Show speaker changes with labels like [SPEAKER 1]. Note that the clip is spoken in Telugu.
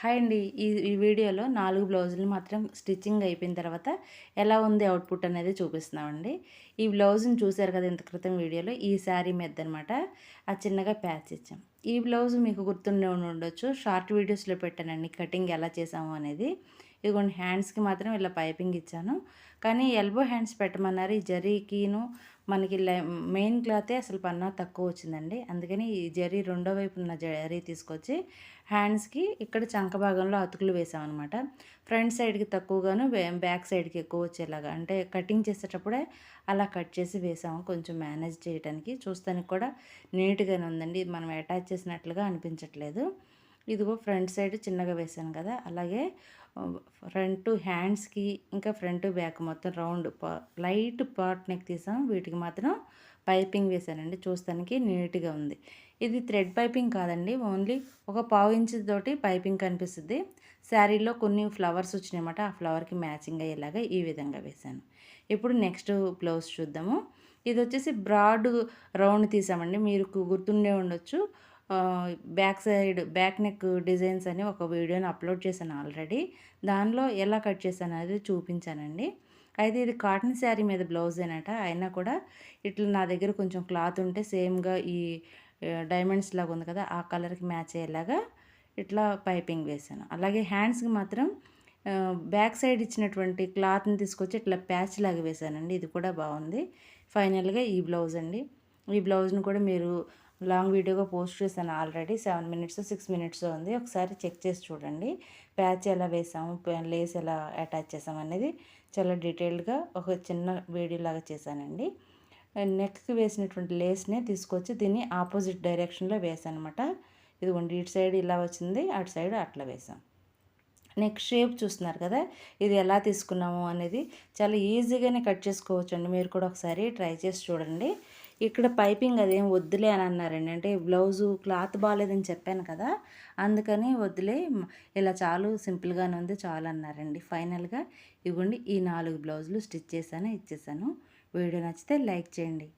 [SPEAKER 1] హాయ్ అండి. ఈ ఈ వీడియోలో నాలుగు బ్లౌజులు మాత్రం స్టిచ్చింగ్ అయిపోయిన తర్వాత ఎలా ఉంది అవుట్పుట్ అనేది చూపిస్తున్నామండి. ఈ బ్లౌజ్ని చూశారు కదా ఇంత క్రితం వీడియోలో ఈ శారీ మీద అనమాట ఆ చిన్నగా ప్యాచ్ ఇచ్చాం. ఈ బ్లౌజ్ మీకు గుర్తుండే ఉండొచ్చు. షార్ట్ వీడియోస్లో పెట్టానండి కటింగ్ ఎలా చేసాము అనేది. ఇదిగోండి హ్యాండ్స్కి మాత్రం ఇలా పైపింగ్ ఇచ్చాను. కానీ ఎల్బో హ్యాండ్స్ పెట్టమన్నారు. ఈ జరీకిను మనకి మెయిన్ క్లాతే అసలు పన్నా తక్కువ వచ్చిందండి. అందుకని ఈ జరీ రెండో వైపు ఉన్న జరీ తీసుకొచ్చి హ్యాండ్స్కి ఇక్కడ చంక భాగంలో అతుకులు వేసామన్నమాట. ఫ్రంట్ సైడ్కి తక్కువగాను బ్యాక్ సైడ్కి ఎక్కువ వచ్చేలాగా. అంటే కటింగ్ చేసేటప్పుడే అలా కట్ చేసి వేసాము కొంచెం మేనేజ్ చేయడానికి చూస్తానికి కూడా నీట్గానే ఉందండి. మనం అటాచ్ చేసినట్లుగా అనిపించట్లేదు. ఇదిగో ఫ్రంట్ సైడ్ చిన్నగా వేసాను కదా అలాగే ఫ్రంట్ హ్యాండ్స్కి ఇంకా ఫ్రంట్ బ్యాక్ మొత్తం రౌండ్ లైట్ పార్ట్ నెక్ తీసాం. వీటికి మాత్రం పైపింగ్ వేసానండి చూస్తానికి నీట్గా ఉంది. ఇది థ్రెడ్ పైపింగ్ కాదండి. ఓన్లీ ఒక పావు ఇంచు తోటి పైపింగ్ కనిపిస్తుంది. శారీలో కొన్ని ఫ్లవర్స్ వచ్చినాయన్నమాట ఆ ఫ్లవర్కి మ్యాచింగ్ అయ్యేలాగా ఈ విధంగా వేశాను. ఇప్పుడు నెక్స్ట్ బ్లౌజ్ చూద్దాము. ఇది వచ్చేసి బ్రాడ్ రౌండ్ తీసామండి. మీరు గుర్తుండే ఉండొచ్చు. Back side back neck designs అని ఒక వీడియోని అప్లోడ్ చేశాను ఆల్రెడీ. దానిలో ఎలా కట్ చేశాను అనేది చూపించానండి. అయితే ఇది కాటన్ శారీ మీద బ్లౌజ్ అనట అయినా కూడా ఇట్లా నా దగ్గర కొంచెం క్లాత్ ఉంటే సేమ్గా ఈ డైమండ్స్ లాగా ఉంది కదా ఆ కలర్కి మ్యాచ్ అయ్యేలాగా ఇట్లా పైపింగ్ వేసాను అలాగే హ్యాండ్స్కి మాత్రం బ్యాక్ సైడ్ ఇచ్చినటువంటి క్లాత్ని తీసుకొచ్చి ఇట్లా ప్యాచ్ లాగా వేసానండి ఇది కూడా బాగుంది. ఫైనల్గా ఈ బ్లౌజ్ అండి. ఈ బ్లౌజ్ని కూడా మీరు లాంగ్ వీడియోగా పోస్ట్ చేశాను already. Seven minutes six minutes ఉంది. ఒకసారి చెక్ చేసి చూడండి. ప్యాచ్ ఎలా వేసాము లేస్ ఎలా అటాచ్ చేసాము అనేది చాలా డీటెయిల్డ్గా ఒక చిన్న వీడియో లాగా చేశానండి. నెక్కి వేసినటువంటి లేస్నే తీసుకొచ్చి దీన్ని ఆపోజిట్ డైరెక్షన్లో వేసాను అనమాట ఇదిగోండి ఇటు సైడ్ ఇలా వచ్చింది అటు సైడ్ అట్లా వేసాం. నెక్స్ట్ షేప్ చూస్తున్నారు కదా ఇది ఎలా తీసుకున్నాము అనేది చాలా ఈజీగానే కట్ చేసుకోవచ్చు అండి మీరు కూడా ఒకసారి ట్రై చేసి చూడండి. ఇక్కడ పైపింగ్ అదేం వద్దులే అని అన్నారండి. అంటే బ్లౌజు క్లాత్ బాగాలేదని చెప్పాను కదా అందుకని వద్దులే ఇలా చాలు సింపుల్గానే ఉంది చాలు అన్నారండి. ఫైనల్గా ఇవ్వండి ఈ నాలుగు బ్లౌజులు స్టిచ్ చేశాను ఇచ్చేసాను వీడియో నచ్చితే లైక్ చేయండి.